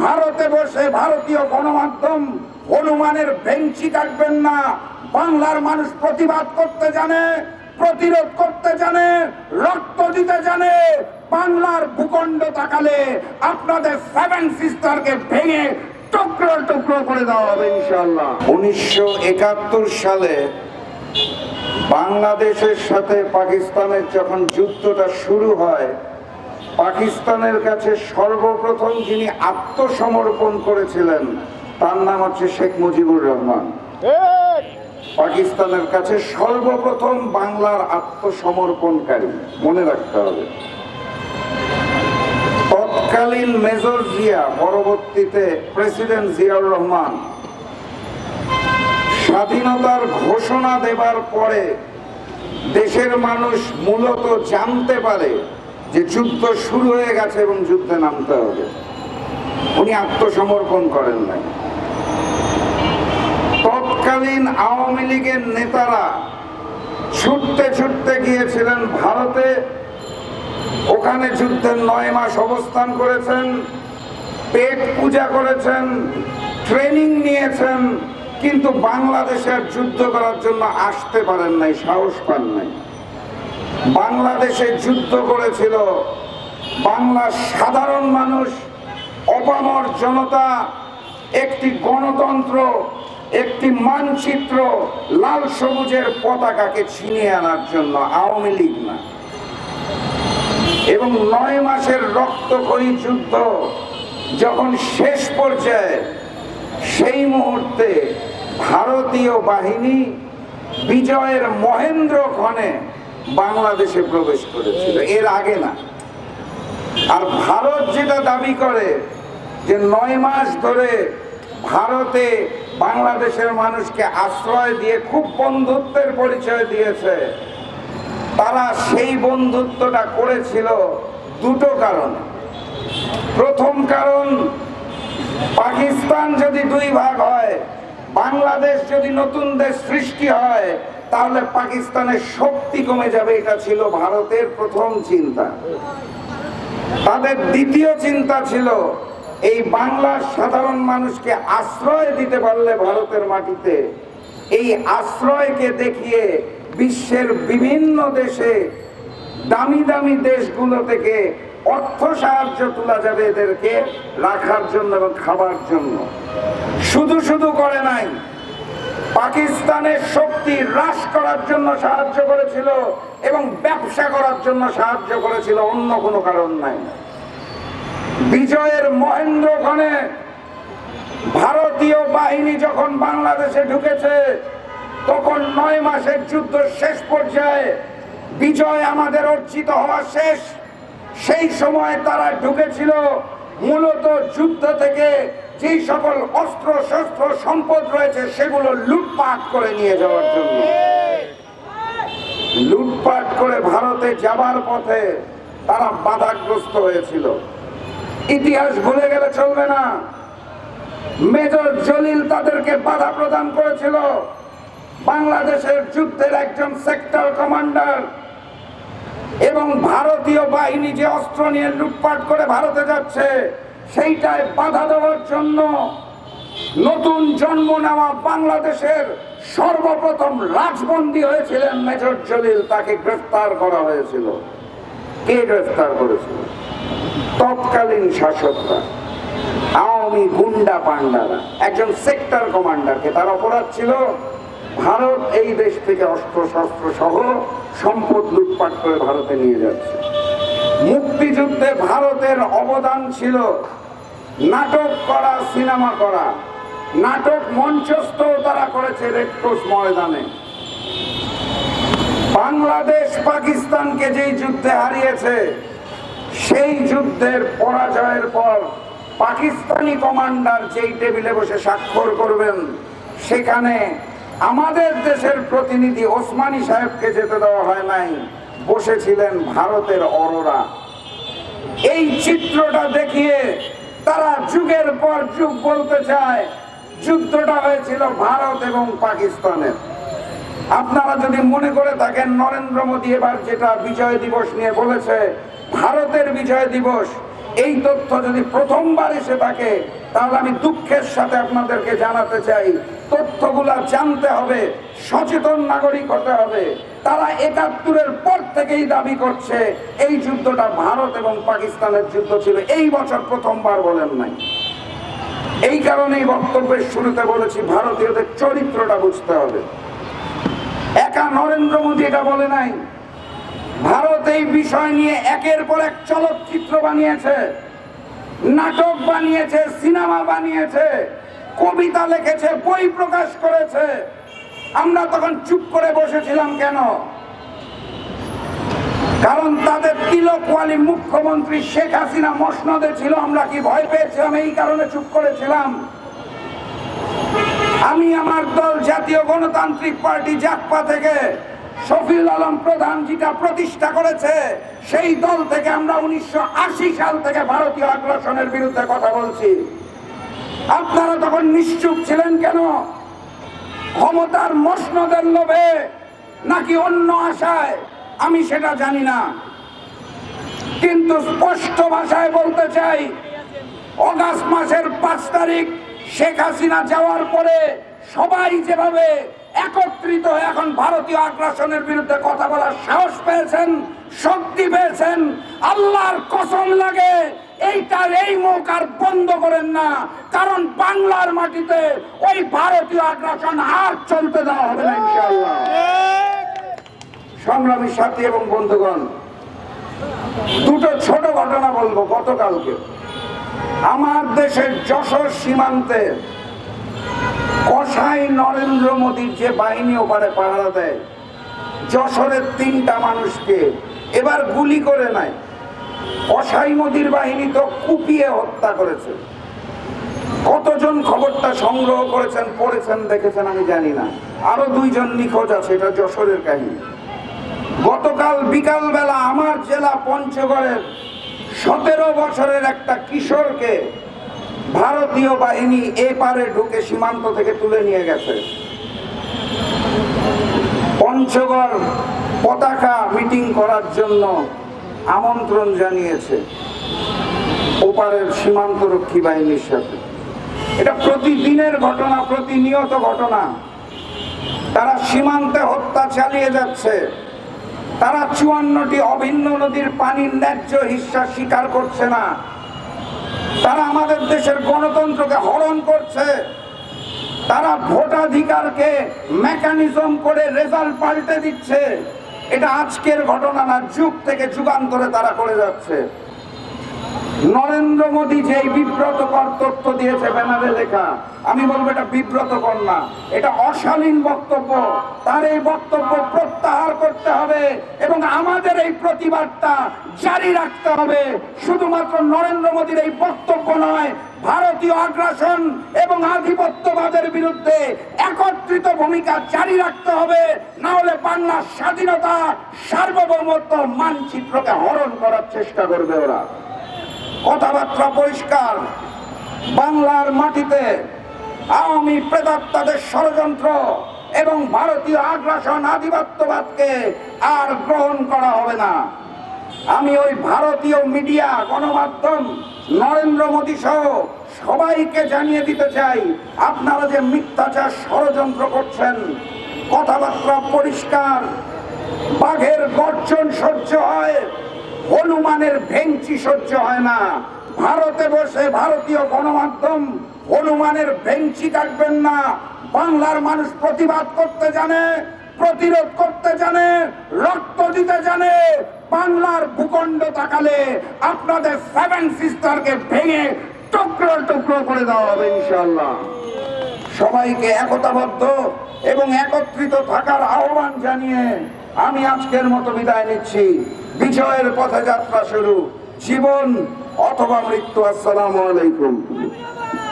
ভারতে বসে ভারতীয় গণমাধ্যম হনুমানের বেঞ্চি কাটবেন না। বাংলার মানুষ প্রতিবাদ করতে জানে, প্রতিরোধ করতে জানে, রক্ত দিতে জানে। বাংলার ভূখণ্ড তাকালে আপনাদের সেভেন সিস্টারকে ভেঙে টুকরো টুকরো করে দেওয়া হবে ইনশাল্লাহ উনিশশো একাত্তর সালে বাংলাদেশের সাথে পাকিস্তানের যখন যুদ্ধটা শুরু হয় পাকিস্তানের কাছে সর্বপ্রথম যিনি আত্মসমর্পণ করেছিলেন তার নাম হচ্ছে শেখ মুজিবুর রহমান। পাকিস্তানের কাছে সর্বপ্রথম বাংলার আত্মসমর্পণকারী মনে রাখতে হবে। তৎকালীন মেজর জিয়া পরবর্তীতে প্রেসিডেন্ট জিয়াউর রহমান স্বাধীনতার ঘোষণা দেবার পরে দেশের মানুষ মূলত জানতে পারে যে যুদ্ধ শুরু হয়ে গেছে এবং যুদ্ধে নামতে হবে, উনি আত্মসমর্পণ করেন নাই। তৎকালীন আওয়ামী লীগের নেতারা ছুটতে ছুটতে গিয়েছিলেন ভারতে, ওখানে যুদ্ধের নয় মাস অবস্থান করেছেন, পেট পূজা করেছেন, ট্রেনিং নিয়েছেন, কিন্তু বাংলাদেশে আর যুদ্ধ করার জন্য আসতে পারেন নাই, সাহস পান নাই। বাংলাদেশে যুদ্ধ করেছিল। বাংলার সাধারণ মানুষ, অপামর জনতা, একটি গণতন্ত্র, একটি মানচিত্র লাল সবুজের পতাকাকে ছিনিয়ে আনার জন্য আওয়ামী লীগ না। এবং নয় মাসের রক্তক্ষয়ী যুদ্ধ যখন শেষ পর্যায়ে, সেই মুহূর্তে ভারতীয় বাহিনী বিজয়ের মহেন্দ্র ক্ষণে বাংলাদেশে প্রবেশ করেছিল। এর আগে না। আর ভারত যেটা দাবি করে যে নয় মাস ধরে ভারতে বাংলাদেশের মানুষকে আশ্রয় দিয়ে খুব বন্ধুত্বের পরিচয় দিয়েছে তারা সেই বন্ধুত্বটা করেছিল দুটো কারণে। প্রথম কারণ পাকিস্তান যদি দুই ভাগ হয় বাংলাদেশ যদি নতুন দেশ সৃষ্টি হয় তাহলে পাকিস্তানের শক্তি কমে যাবে, এটা ছিল ভারতের প্রথম চিন্তা। তাদের দ্বিতীয় চিন্তা ছিল, এই বাংলার সাধারণ মানুষকে আশ্রয় দিতে পারলে ভারতের মাটিতে, এই আশ্রয়কে দেখিয়ে বিশ্বের বিভিন্ন দেশে দামি দামি দেশগুলো থেকে অর্থ সাহায্য তোলা যাবে এদেরকে রাখার জন্য এবং খাবার জন্য। শুধু শুধু করে নাই পাকিস্তানের শক্তি হ্রাস করার জন্য সাহায্য করেছিল এবং ব্যবসা করার জন্য সাহায্য করেছিল, অন্য কোনো কারণ নাই। বিজয়ের মহেন্দ্রক্ষণে ভারতীয় বাহিনী যখন বাংলাদেশে ঢুকেছে, তখন নয় মাসের যুদ্ধ শেষ পর্যায়ে বিজয় আমাদের অর্জিত হওয়া শেষ। সেই সময় তারা ঢুকেছিল, মূলত যুদ্ধ থেকে যেই সকল অস্ত্র, শস্ত্র, সম্পদ রয়েছে, সেগুলো লুটপাট করে নিয়ে যাওয়ার জন্য। লুটপাট করে ভারতে যাবার পথে তারা বাধাগ্রস্ত হয়েছিল। ইতিহাস ভুলে গেলে চলবে না। মেজর জলিল তাদেরকে বাধা প্রদান করেছিল। বাংলাদেশের যুদ্ধের একজন সেক্টর কমান্ডার এবং ভারতীয় বাহিনী যে অস্ত্র নিয়ে লুটপাট করে ভারতে যাচ্ছে সেইটায় বাধা দেওয়ার জন্য নতুন জন্ম নেওয়া বাংলাদেশের সর্বপ্রথম রাজবন্দী হয়েছিলেন মেজর জলিল, তাকে গ্রেফতার করা হয়েছিল। কে গ্রেফতার করেছিল? তৎকালীন শাসকরা, আওয়ামী গুন্ডা পান্ডারা একজন সেক্টর কমান্ডারকে, তার অপরাধ ছিল ভারত এই দেশ থেকে অস্ত্র শস্ত্র সহ সম্পদ লুটপাট করে ভারতে নিয়ে যাচ্ছে। মুক্তিযুদ্ধে ভারতের অবদান ছিল নাটক করা, সিনেমা করা। নাটক মঞ্চস্থ তারা করেছে রেডক্রস ময়দানে। বাংলাদেশ পাকিস্তানকে যেই যুদ্ধে হারিয়েছে, সেই যুদ্ধের পরাজয়ের পর পাকিস্তানি কমান্ডার যেই টেবিলে বসে স্বাক্ষর করবেন, সেখানে আমাদের দেশের প্রতিনিধি ওসমানী সাহেবকে যেতে দেওয়া হয় নাই। বসেছিলেন ভারতের অরোরা। এই চিত্রটা দেখিয়ে তারা যুগের পর যুগ বলতে চায়, যুদ্ধটা হয়েছিল ভারত এবং পাকিস্তানের। আপনারা যদি মনে করে থাকেন, নরেন্দ্র মোদী এবার যেটা বিজয় দিবস নিয়ে বলেছে, ভারতের বিজয় দিবস, এই তথ্য যদি প্রথমবার এসে থাকে, তাহলে আমি দুঃখের সাথে আপনাদেরকে জানাতে চাই, তথ্যগুলা জানতে হবে, সচেতন নাগরিক হতে হবে। তারা একাত্তরের পর থেকেই দাবি করছে, এই যুদ্ধটা ভারত এবং পাকিস্তানের যুদ্ধ ছিল। এই বছর প্রথমবার বলেন নাই। এই কারণেই বক্তব্যের শুরুতে বলেছি, ভারতীয়দের চরিত্রটা বুঝতে হবে। একা নরেন্দ্র মোদী এটা বলে নাই। ভারত এই বিষয় নিয়ে একের পর এক চলচ্চিত্র বানিয়েছে, নাটক বানিয়েছে, সিনেমা বানিয়েছে, কবিতা লিখেছে, বই প্রকাশ করেছে। আমরা তখন চুপ করে বসেছিলাম কেন? কারণ তাদের তিলকওয়ালি মুখ্যমন্ত্রী শেখ হাসিনা মসনদে ছিল, আমরা কি ভয় পেয়েছিলাম? এই কারণে চুপ করেছিলাম। আমি আমার দল জাতীয় গণতান্ত্রিক পার্টি জাকপা থেকে শফিল আলম প্রধান যেটা প্রতিষ্ঠা করেছে, সেই দল থেকে আমরা উনিশশো আশি সাল থেকে ভারতীয় আগ্রাসনের বিরুদ্ধে কথা বলছি। আপনারা তখন নিশ্চুপ ছিলেন কেন? ক্ষমতার মসনদের লোভে নাকি অন্য আশায়? আমি সেটা জানি না। কিন্তু স্পষ্ট ভাষায় বলতে চাই, অগাস্ট মাসের পাঁচ তারিখ শেখ হাসিনা যাওয়ার পরে সবাই যেভাবে একত্রিত হয়ে এখন ভারতীয় আগ্রাসনের বিরুদ্ধে কথা বলার সাহস পেয়েছেন, শক্তি পেয়েছেন, আল্লাহর কসম লাগে এইটার এই মুখ আর বন্ধ করেন না। কারণ বাংলার মাটিতে ওই ভারতীয় আগ্রাসন আর চলতে দেওয়া হবে না, ইনশাআল্লাহ। সংগ্রামী সাথী এবং বন্ধুগণ, দুটো ছোট ঘটনা বলব গতকালকে। আমার দেশের যশোর সীমান্তে কসাই নরেন্দ্র মোদীর যে বাহিনী ওপারে পাহারা দেয়, যশোরের তিনটা মানুষকে এবার গুলি করে নাই কসাই মোদীর বাহিনী তো কুপিয়ে হত্যা করেছে। কতজন খবরটা সংগ্রহ করেছেন, পড়েছেন, দেখেছেন আমি জানি না। আরও দুইজন নিখোঁজ আছে, এটা যশোরের কাহিনী। গতকাল বিকালবেলা আমার জেলা পঞ্চগড়ের সতেরো বছরের একটা কিশোরকে ভারতীয় বাহিনী এ পারে ঢুকে সীমান্ত থেকে তুলে নিয়ে গেছে। পঞ্চগড় পতাকা মিটিং করার জন্য আমন্ত্রণ জানিয়েছে ওপারের সীমান্তরক্ষী বাহিনীর সাথে। এটা প্রতিদিনের ঘটনা, প্রতিনিয়ত ঘটনা। তারা সীমান্তে হত্যা চালিয়ে যাচ্ছে। তারা চুয়ান্নটি অভিন্ন নদীর পানির ন্যায্য হিস্সা স্বীকার করছে না। তারা আমাদের দেশের গণতন্ত্রকে হরণ করছে। তারা ভোটাধিকারকে মেকানিজম করে রেজাল্ট পাল্টে দিচ্ছে। এটা আজকের ঘটনা না যুগ থেকে যুগান্তরে তারা করে যাচ্ছে। নরেন্দ্র মোদী যে বিব্রতকর তথ্য দিয়েছে ব্যানারে লেখা, আমি বলব এটা বিব্রতকর না, এটা অশালীন বক্তব্য। তার এই বক্তব্য প্রত্যাহার করতে হবে এবং আমাদের এই প্রতিবাদটা জারি রাখতে হবে। শুধুমাত্র নরেন্দ্র মোদীর এই বক্তব্য নয়, ভারতীয় আগ্রাসন এবং আধিপত্যবাদের বিরুদ্ধে একত্রিত ভূমিকা জারি রাখতে হবে। না হলে বাংলার স্বাধীনতা সার্বভৌমত্ব মানচিত্রকে হরণ করার চেষ্টা করবে ওরা। কথাবার্তা পরিষ্কার। বাংলার মাটিতে আওয়ামী প্রেতাত্মাদের ষড়যন্ত্র এবং ভারতীয় আগ্রাসন আধিপত্যবাদকে আর গ্রহণ করা হবে না। আমি ওই ভারতীয় মিডিয়া, গণমাধ্যম, নরেন্দ্র মোদী সহ সবাইকে জানিয়ে দিতে চাই, আপনারা যে মিথ্যাচার ষড়যন্ত্র করছেন, কথাবার্তা পরিষ্কার, বাঘের গর্জন সহ্য হয় হনুমানের ভেঞ্চি সহ্য হয় না। ভারতে বসে ভারতীয় গণমাধ্যম হনুমানের ভেঞ্চি কাটবেন না। বাংলার মানুষ প্রতিবাদ করতে জানে, প্রতিরোধ করতে জানে, রক্ত দিতে জানে। বাংলার ভূখণ্ড তাকালে আপনাদের সেভেন সিস্টারকে ভেঙে টুকরো টুকরো করে দেওয়া হবে ইনশাল্লাহ সবাইকে একতাবদ্ধ এবং একত্রিত থাকার আহ্বান জানিয়ে আমি আজকের মতো বিদায় নিচ্ছি। বিজয়ের পথে যাত্রা শুরু। জীবন অথবা মৃত্যু আসসালামু আলাইকুম।